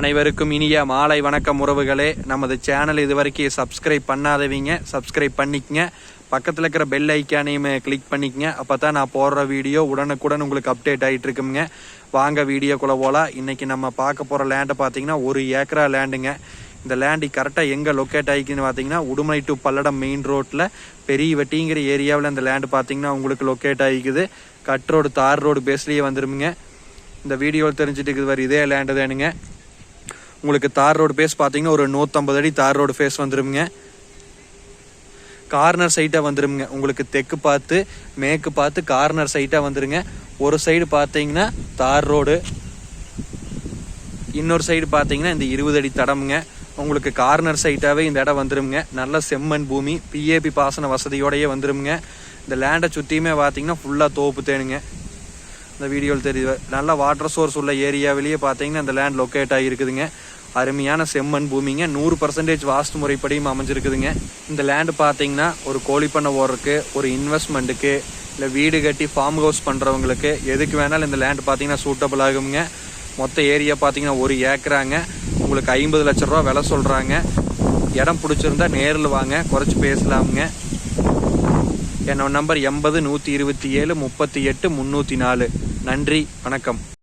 அனைவருக்கும் இனிய மாலை வணக்கம் உறவுகளே. நமது சேனல் இது வரைக்கும் சப்ஸ்கிரைப் பண்ணாதவங்க. சப்ஸ்கிரைப் பண்ணிக்கங்க. பக்கத்தில் இருக்கிற பெல் ஐக்கானையும் கிளிக் பண்ணிக்கங்க. அப்போ தான் நான் போடுற வீடியோ உடனுக்குடன் உங்களுக்கு அப்டேட் ஆகிட்டு இருக்குங்க வாங்க வீடியோக்குள்ளே போகலாம் இன்றைக்கி நம்ம பார்க்க போகிற லேண்டை பார்த்தீங்கன்னா ஒரு ஏக்கரா லேண்டுங்க இந்த லேண்டு கரெக்டாக எங்கே லொக்கேட் ஆகிக்குன்னு பார்த்தீங்கன்னா உடுமலை டு பல்லடம் மெயின் ரோட்டில் பெரிய வெட்டிங்கிற ஏரியாவில் இந்த லேண்டு பார்த்தீங்கன்னா உங்களுக்கு லொக்கேட் ஆகிக்குது கட் ரோடு தார் ரோடு பேஸ்லேயே வந்துருமுங்க. இந்த வீடியோவில் தெரிஞ்சுட்டு இருக்குது வர இதே லேண்டு தானுங்க. உங்களுக்கு தார் ரோடு ஃபேஸ் பார்த்தீங்கன்னா ஒரு நூற்றம்பது அடி தார் ரோடு ஃபேஸ் வந்துருமுங்க. கார்னர் சைட்டாக வந்துருமுங்க. உங்களுக்கு தெற்கு பார்த்து மேற்கு பார்த்து கார்னர் சைட்டாக வந்துருங்க. ஒரு சைடு பார்த்தீங்கன்னா தார் ரோடு. இன்னொரு சைடு பார்த்தீங்கன்னா இந்த இருபது அடி தடமுங்க. உங்களுக்கு கார்னர் சைட்டாகவே இந்த இடம் வந்துருமுங்க. நல்ல செம்மண் பூமி பிஏபி பாசன வசதியோடயே வந்துருமுங்க. இந்த லேண்டை சுற்றியுமே பார்த்தீங்கன்னா ஃபுல்லாக தோப்பு தேனுங்க. இந்த வீடியோவில் தெரியுது. நல்ல வாட்டர் சோர்ஸ் உள்ள ஏரியாவிலேயே பார்த்தீங்கன்னா இந்த லேண்ட் லொக்கேட் ஆகியிருக்குதுங்க. அருமையான செம்மண் பூமிங்க. நூறு பர்சன்டேஜ் வாஸ்து முறைப்படியும் அமைஞ்சிருக்குதுங்க. இந்த லேண்டு பார்த்தீங்கன்னா ஒரு கோழி பண்ணை ஓடுறதுக்கு ஒரு இன்வெஸ்ட்மெண்ட்டுக்கு இல்லை வீடு கட்டி ஃபார்ம் ஹவுஸ் பண்ணுறவங்களுக்கு எதுக்கு வேணாலும் இந்த லேண்ட் பார்த்தீங்கன்னா சூட்டபிள் ஆகுங்க. மொத்த ஏரியா பார்த்தீங்கன்னா ஒரு ஏக்கராங்க. உங்களுக்கு ஐம்பது லட்ச ரூபா விலை சொல்கிறாங்க இடம் பிடிச்சிருந்தா நேரில் வாங்க. குறைச்சி பேசலாமுங்க. என்னோட நம்பர் எண்பது நூற்றி இருபத்தி ஏழு முப்பத்தி எட்டு முந்நூற்றி நாலு. நன்றி வணக்கம்.